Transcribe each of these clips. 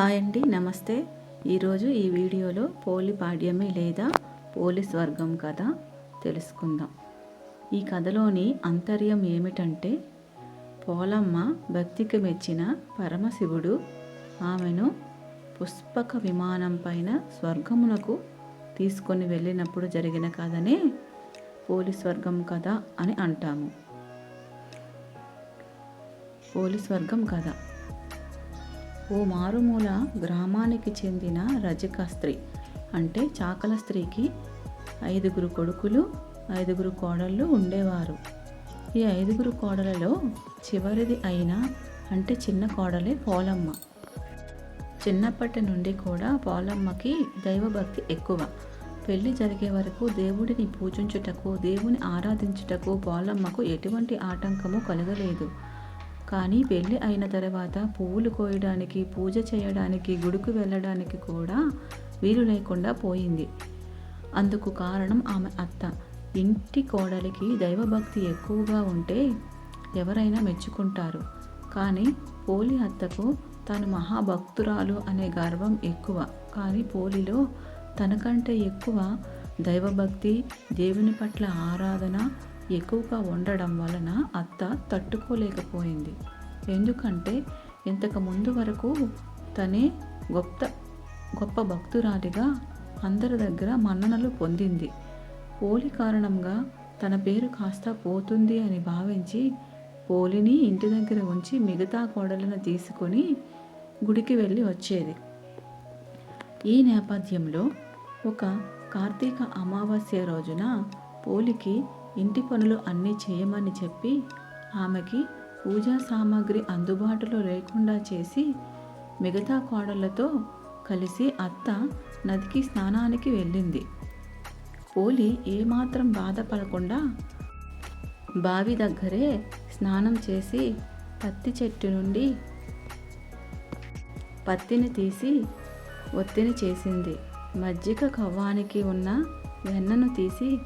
Hi అండి నమస్తే. ఈరోజు ఈ వీడియోలో పోలి పాడ్యమి లేదా పోలి స్వర్గం కథ తెలుసుకుందాం. ఈ కథలోని అంతర్యం ఏమిటంటే పోలమ్మ భక్తికి మెచ్చిన పరమశివుడు ఆమెను పుష్పక విమానం పైన స్వర్గమునకు తీసుకొని వెళ్ళినప్పుడు జరిగిన కథనే పోలి స్వర్గం కథ అని అంటాము. పోలి స్వర్గం కథ. ఓ మారుమూల గ్రామానికి చెందిన రజక స్త్రీ. అంటే చాకల స్త్రీకి ఐదుగురు కొడుకులు ఐదుగురు కోడళ్ళు ఉండేవారు. ఈ ఐదుగురు కోడలలో చివరిది అయిన అంటే చిన్న కోడలే పోలమ్మ. చిన్నప్పటి నుండి కూడా పోలమ్మకి దైవభక్తి ఎక్కువ. పెళ్ళి జరిగే వరకు దేవుడిని పూజించుటకు దేవుని ఆరాధించుటకు పోలమ్మకు ఎటువంటి ఆటంకము కలగలేదు. కానీ పెళ్ళి అయిన తర్వాత పువ్వులు కోయడానికి పూజ చేయడానికి గుడికి వెళ్ళడానికి కూడా వీలు లేకుండా పోయింది. అందుకు కారణం ఆమె అత్త. ఇంటి కోడలికి దైవభక్తి ఎక్కువగా ఉంటే ఎవరైనా మెచ్చుకుంటారు. కానీ పోలి అత్తకు తాను మహాభక్తురాలు అనే గర్వం ఎక్కువ. కానీ పోలిలో తనకంటే ఎక్కువ దైవభక్తి దేవుని పట్ల ఆరాధన ఎక్కువగా ఉండడం వలన అత్త తట్టుకోలేకపోయింది. ఎందుకంటే ఇంతకు ముందు వరకు తనే గొప్ప గొప్ప భక్తురాలిగా అందరి దగ్గర మన్ననలు పొందింది. పోలి కారణంగా తన పేరు కాస్త పోతుంది అని భావించి పోలిని ఇంటి దగ్గర ఉంచి మిగతా కోడలను తీసుకొని గుడికి వెళ్ళి వచ్చేది. ఈ నేపథ్యంలో ఒక కార్తీక అమావాస్య రోజున పోలికి ఇంటి పనులు అన్నీ చేయమని చెప్పి ఆమెకి పూజా సామాగ్రి అందుబాటులో లేకుండా చేసి మిగతా కోడళ్ళతో కలిసి అత్త నదికి స్నానానికి వెళ్ళింది. పోలి ఏమాత్రం బాధపడకుండా బావి దగ్గరే స్నానం చేసి పత్తి చెట్టు నుండి పత్తిని తీసి ఒత్తిని చేసింది. మజ్జిగ కవ్వానికి ఉన్న వెన్నను తీసి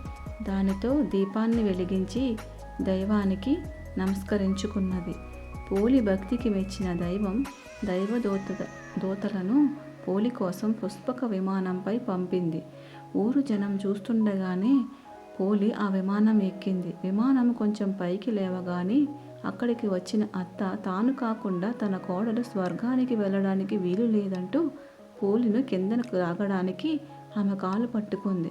దానితో దీపాన్ని వెలిగించి దైవానికి నమస్కరించుకున్నది. పోలి భక్తికి మెచ్చిన దైవం దైవదూత దూతలను పోలి కోసం పుష్పక విమానంపై పంపింది. ఊరు జనం చూస్తుండగానే పోలి ఆ విమానం ఎక్కింది. విమానం కొంచెం పైకి లేవగానే అక్కడికి వచ్చిన అత్త తాను కాకుండా తన కోడలు స్వర్గానికి వెళ్ళడానికి వీలు లేదంటూ పోలిను కిందకు రాగడానికి ఆమె కాలు పట్టుకుంది.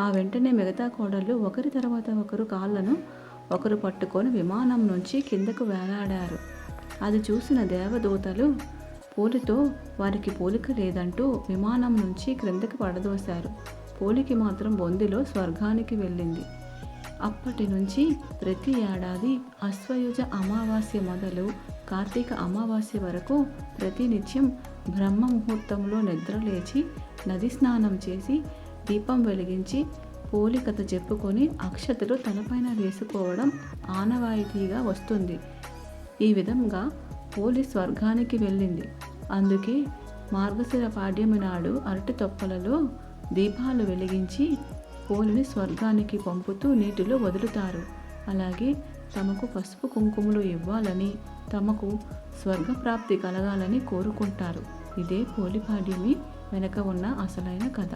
ఆ వెంటనే మిగతా కోడళ్ళు ఒకరి తర్వాత ఒకరు కాళ్ళను ఒకరు పట్టుకొని విమానం నుంచి కిందకు వేలాడారు. అది చూసిన దేవదూతలు పోలితో వారికి పోలిక లేదంటూ విమానం నుంచి క్రిందకి పడదోశారు. పోలికి మాత్రం బొందిలో స్వర్గానికి వెళ్ళింది. అప్పటి నుంచి ప్రతి ఏడాది అశ్వయుజ అమావాస్య మొదలు కార్తీక అమావాస్య వరకు ప్రతినిత్యం బ్రహ్మ ముహూర్తంలో నిద్రలేచి నది స్నానం చేసి దీపం వెలిగించి పోలికత చెప్పుకొని అక్షతలు తలపైన వేసుకోవడం ఆనవాయితీగా వస్తుంది. ఈ విధంగా పోలి స్వర్గానికి వెళ్ళింది. అందుకే మార్గశిర పాడ్యమి నాడు అరటి తొప్పలలో దీపాలు వెలిగించి పోలిని స్వర్గానికి పంపుతూ నీటిలో వదులుతారు. అలాగే తమకు పసుపు కుంకుమలు ఇవ్వాలని తమకు స్వర్గప్రాప్తి కలగాలని కోరుకుంటారు. ఇదే పోలిపాడ్యమి వెనక ఉన్న అసలైన కథ.